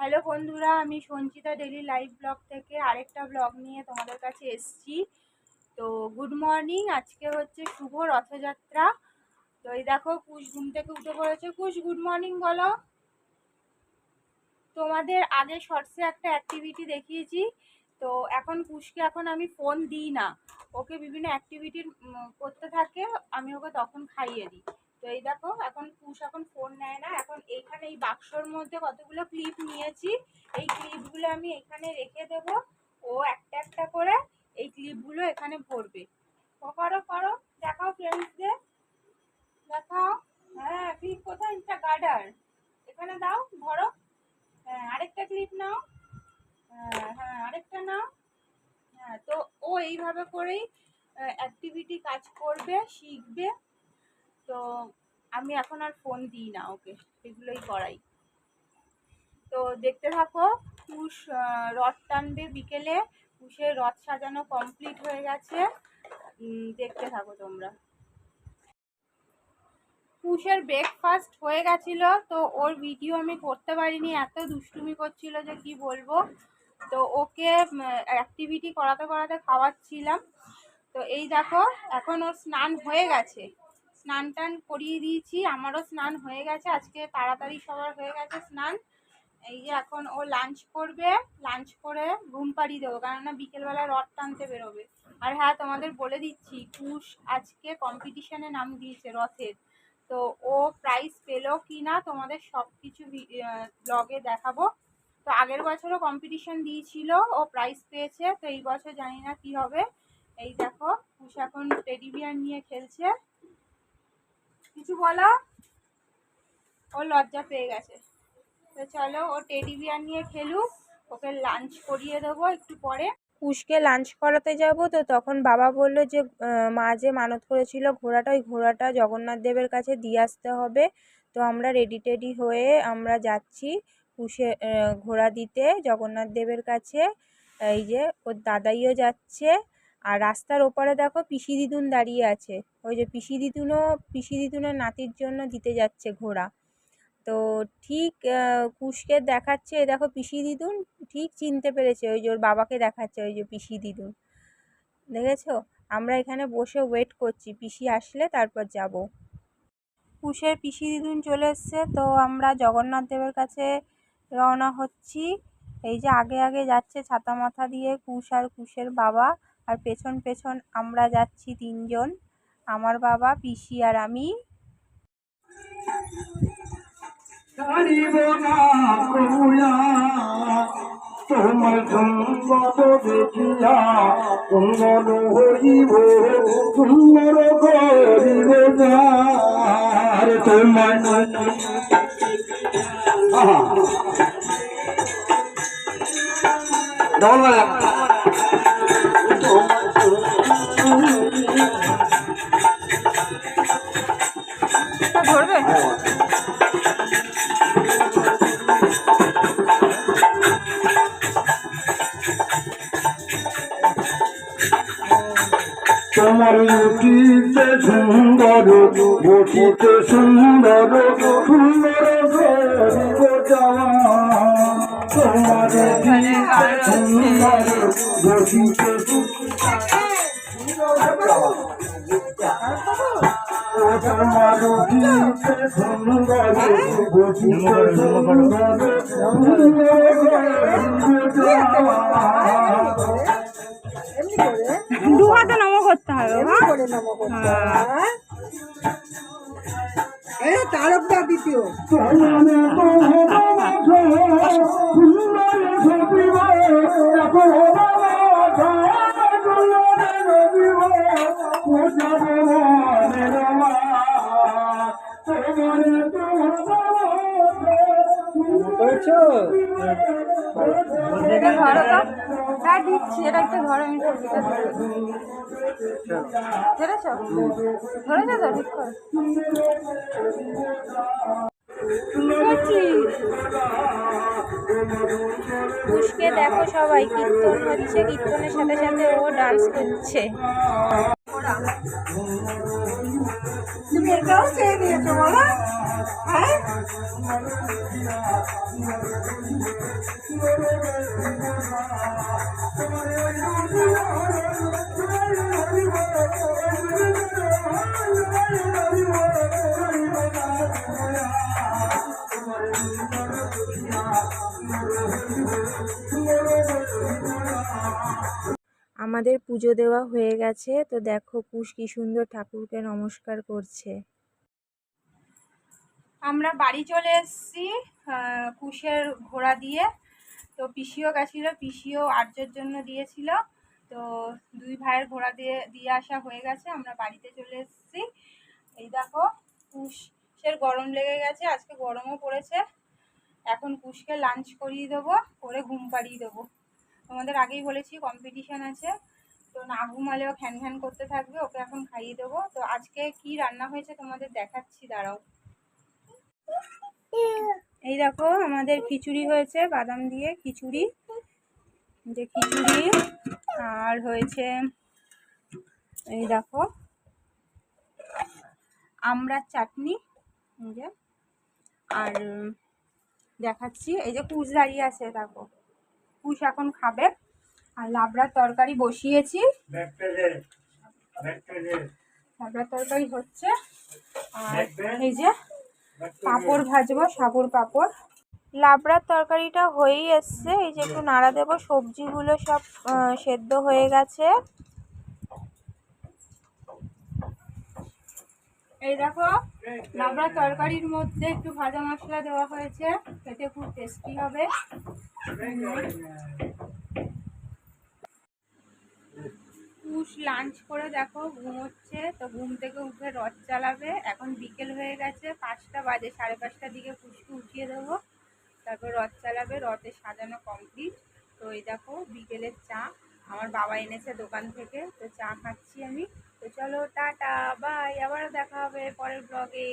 Hello বন্ধুরা, আমি Sanchita daily live blog থেকে আরেকটা ব্লগ নিয়ে তোমাদের কাছে এসছি। তো গুড মর্নিং, আজকে হচ্ছে শুভ রথযাত্রা। তো এই দেখো, কুশ ঘুম থেকে উঠে পড়েছে। কুশ, গুড মর্নিং বলো। তোমাদের আগে শর্টসে একটা অ্যাক্টিভিটি দেখিয়েছি। তো এখন কুশকে এখন আমি ফোন দিই না। ওকে বিভিন্ন অ্যাক্টিভিটির করতে থাকে, আমি ওকে তখন খাইয়ে দিই। তো এই দেখো, এখন কুশ এখন ফোন নেয় না। এখন এইখানে এই বাক্সর মধ্যে কতগুলো ক্লিপ নিয়েছি, এই ক্লিপগুলো আমি এখানে রেখে দেব। ও একটা একটা করে এই ক্লিপগুলো এখানে ভরবে। করো করো, দেখাও ফ্রেন্ডসদের দেখাও। হ্যাঁ ক্লিপ কোথায়? ইনস্টা গার্ডার এখানে দাও, ধরো। হ্যাঁ আরেকটা ক্লিপ নাও। হ্যাঁ হ্যাঁ আরেকটা নাও। হ্যাঁ তো ও এইভাবে করেই অ্যাক্টিভিটি কাজ করবে, শিখবে। তো আমি এখন আর ফোন দিই না ওকে, এগুলোই করাই। তো দেখতে থাকো কুশ রথ টানবে বিকেলে কুশের রথ সাজানো কমপ্লিট হয়ে গেছে। দেখতে থাকো তোমরা। কুশের ব্রেকফাস্ট হয়ে গেছিল, তো ওর ভিডিও আমি করতে পারিনি, এত দুষ্টুমি করছিল যে কি বলব। তো ওকে অ্যাক্টিভিটি করাতে করাতে খাওয়াচ্ছিলাম। তো এই দেখো, এখন ওর স্নান হয়ে গেছে। স্নান টান করিয়ে দিয়েছি, আমারও স্নান হয়ে গেছে, আজকে তাড়াতাড়ি সবার হয়ে গেছে স্নান। এই যে এখন ও লাঞ্চ করবে লাঞ্চ করে ঘুম পাড়িয়ে দেবো, কেননা বিকেলবেলা রথ টানতে বেরোবে। আর হ্যাঁ তোমাদের বলে দিচ্ছি কুশ আজকে কম্পিটিশনে নাম দিয়েছে রথের। তো ও প্রাইজ পেল কি না তোমাদের সব কিছু ব্লগে দেখাবো। তো আগের বছরও কম্পিটিশন দিয়েছিল, ও প্রাইজ পেয়েছে, তো এই বছর জানি না কি হবে। এই দেখো কুশ এখন টেডি বিয়ার নিয়ে খেলছে। কিছু বলো? ও লজ্জা পেয়ে গেছে। তো চলো, ও টেডি বিয়ার নিয়ে খেলুক, ওকে লাঞ্চ করিয়ে দেবো একটু পরে। কুশকে লাঞ্চ করাতে যাব, তো তখন বাবা বলল যে মা যে মানত করেছিল ঘোড়াটা, ওই ঘোড়াটা জগন্নাথ দেবের কাছে দিয়ে আসতে হবে। তো আমরা রেডি টেডি হয়ে আমরা যাচ্ছি কুশে ঘোড়া দিতে জগন্নাথ দেবের কাছে। এই যে, ওর দাদাইও যাচ্ছে। আর রাস্তার ওপারে দেখো পিসি দিদুন দাঁড়িয়ে আছে। ওই যে পিসি দিদুনও, পিসি দিদুনের নাতির জন্য দিতে যাচ্ছে ঘোড়া। তো ঠিক কুশকে দেখাচ্ছে দেখো পিসি দিদুন ঠিক চিনতে পেরেছে, ওই যে ওর বাবাকে দেখাচ্ছে, ওই যে পিসি দিদুন। দেখেছ? আমরা এখানে বসে ওয়েট করছি, পিসি আসলে তারপর যাব। কুশের পিসি দিদুন চলে এসছে, তো আমরা জগন্নাথ দেবের কাছে রওনা হচ্ছি। এই যে আগে আগে যাচ্ছে ছাতা মাথা দিয়ে কুশ আর কুশের বাবা। আর পেছন পেছন আমরা যাচ্ছি তিনজন আমার বাবা পিসি আর আমি। তোমার সম্পদ দেখিয়া সুন্দর হইব সুন্দর করিব তোমার আহা। ধরবে? তোমার উঠিতে সুন্দর বসিতে সুন্দর সুন্দর তোমার উঠিতে সুন্দর বসিতে সুন্দর। দু হাতে নম করতে হবে তারকটা দ্বিতীয় এটা ধরো তো হ্যাঁ দিচ্ছি। এটা একটু ধরো আমি ধরেছ? ধরেছ তো? ঠিক করে। পুষ্কে দেখো সবাই কীর্তন হচ্ছে কীর্তনের সাথে সাথে ও ডান্স করছে। তুমি এটাও চেয়ে দিয়েছ বলো। হ্যাঁ? আমাদের পুজো দেওয়া হয়ে গেছে তো দেখো কুশ কি সুন্দর ঠাকুরকে নমস্কার করছে। আমরা বাড়ি চলে এসেছি কুশের ঘোড়া দিয়ে। তো পিসিও গেছিল, পিসিও আর্যর জন্য দিয়েছিল। তো দুই ভাইয়ের ঘোড়া দিয়ে দিয়ে আসা হয়ে গেছে, আমরা বাড়িতে চলে এসেছি। এই দেখো, কুশের গরম লেগে গেছে, আজকে গরমও পড়েছে। এখন কুশকে লাঞ্চ করিয়ে দেবো, করে ঘুম পাড়িয়ে দেবো। তোমাদের আগেই বলেছি কম্পিটিশান আছে। তো না ঘুমালেও খ্যান খ্যান করতে থাকবে, ওকে এখন খাইয়ে দেবো। তো আজকে কি রান্না হয়েছে তোমাদের দেখাচ্ছি, দাঁড়াও। এই দেখো আমাদের খিচুড়ি হয়েছে বাদাম দিয়ে খিচুড়ি। যে খিচুড়ি আর হয়েছে এই দেখো আমড়ার চাটনি যে। আর দেখাচ্ছি এই যে কুশ দাঁড়িয়ে আছে দেখো। কুশ এখন খাবে আর লাবড়ার তরকারি বসিয়েছি। লাবড়ার তরকারি হচ্ছে আর এই যে পাঁপড় ভাজবো, সাবুর পাঁপড়। লাবড়ার তরকারিটা হয়েই এসছে, এই যে একটু নাড়া দেবো, সবজিগুলো সব সেদ্ধ হয়ে গেছে। এই দেখো, লাবড়া তরকারির মধ্যে একটু ভাজা মশলা দেওয়া হয়েছে, খেতে খুব টেস্টি হবে। পুষ লাঞ্চ করে দেখো ঘুমোচ্ছে তো ঘুম থেকে উঠে রথ চালাবে। এখন বিকেল হয়ে গেছে, পাঁচটা বাজে, সাড়ে পাঁচটার দিকে পুষকে উঠিয়ে দেবো। তারপর রথ চালাবে, রথে সাজানো কমপ্লিট তো এই দেখো, বিকেলের চা, আমার বাবা এনেছে দোকান থেকে, তো চা খাচ্ছি আমি। তো চলো, টাটা বাই আবারও দেখা হবে পরের ব্লগে